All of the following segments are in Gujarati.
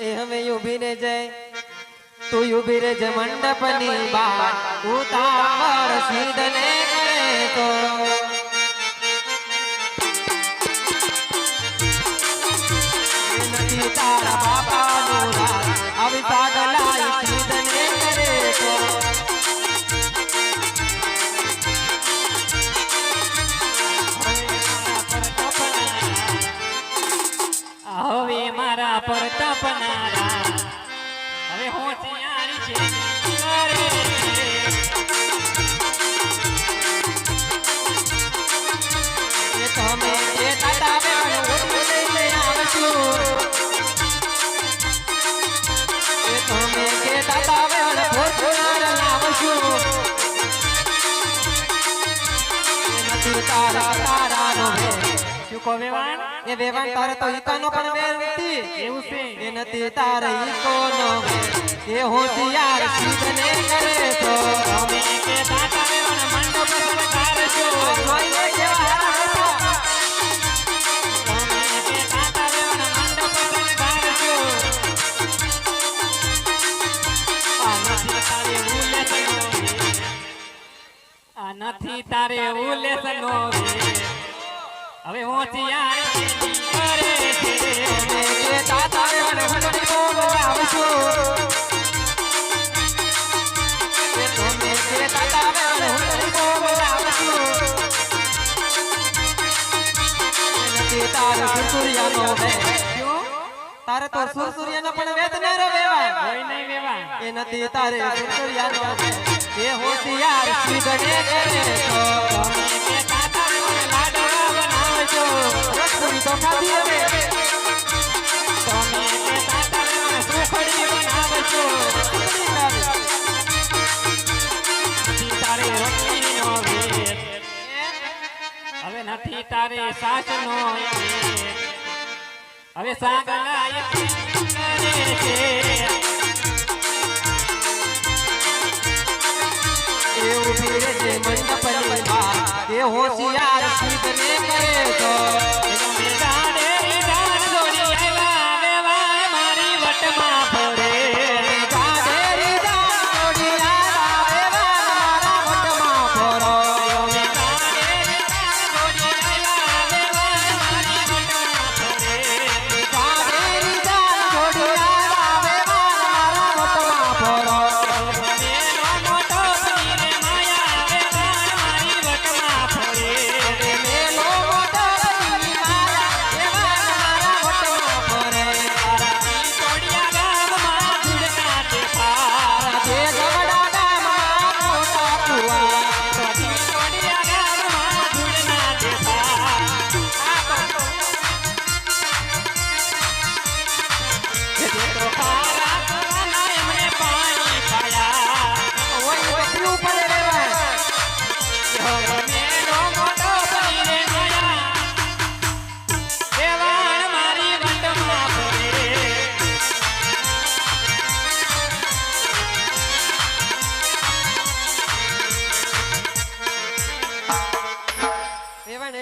એ હવે ઊભી રે જાય. તું ઊભી રે જે મંડપની બા ઉતાવળ સીધને કરે તો. તપનારા હવે હોશિયારી છે. કરે તમે એ નથી તારા નો વેર શું વેવાણ એ વેવાણ તારે તો ઈકાનો પણ વેર એવું છે એ નથી તારે ઈકોનો એ હોશિયાર સીધને કરે તો અમે કે તાતા વેવાણ મંડપ શણગારજો. જોઈને કેવા હારા હતા. તમે કે વેવાણ. આ નથી તારે ઉલ્લેસનો વેર. આ નથી તારે. હવે તારે તો સુરસુરિયાનો પણ વેત ના રે વેવાય. કોઈ નહીં વેવાણ એ નથી તારે સુરસુરિયાનો વેર એ હોશિયાર સીધને કરે તો નથી તારે સાસનો. હવે સાગલા એકલી કરે છે એ ઊભી રે છે મંડપની બહાર એ હોશિયાર સીધને કરે તો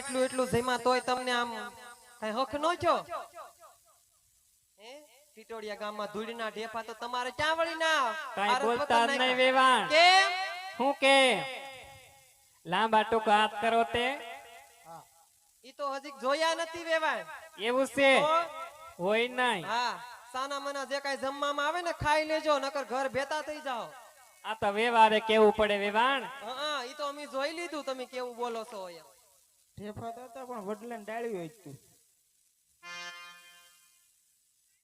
એટલું એટલું જેમાં તોય તમને આમ કઈ હક નો છો ટીટોડિયા ગામમાં ધૂળના ઢેફા તો તમારે ક્યાં વળી ના? કાંઈ બોલતા નહીં વેવાણ. કે હું કે? લાંબા ટૂંકા હાથ કરો તે. ઈ તો હજી જોયા નથી વેવાણ. એવું છે? હોય નહીં. હા. સાના મના જે કઈ જમવામાં આવે ને ખાઈ લેજો નકર ઘર ભેતા થઈ જાઓ. આ તો વેવારે કેવું પડે વેવાણ? હા. ઈ તો અમે જોઈ લીધું તમે કેવું બોલો છો એમ. ઠેફા તો હતા પણ વડલાને ડાળ્યું હોય તું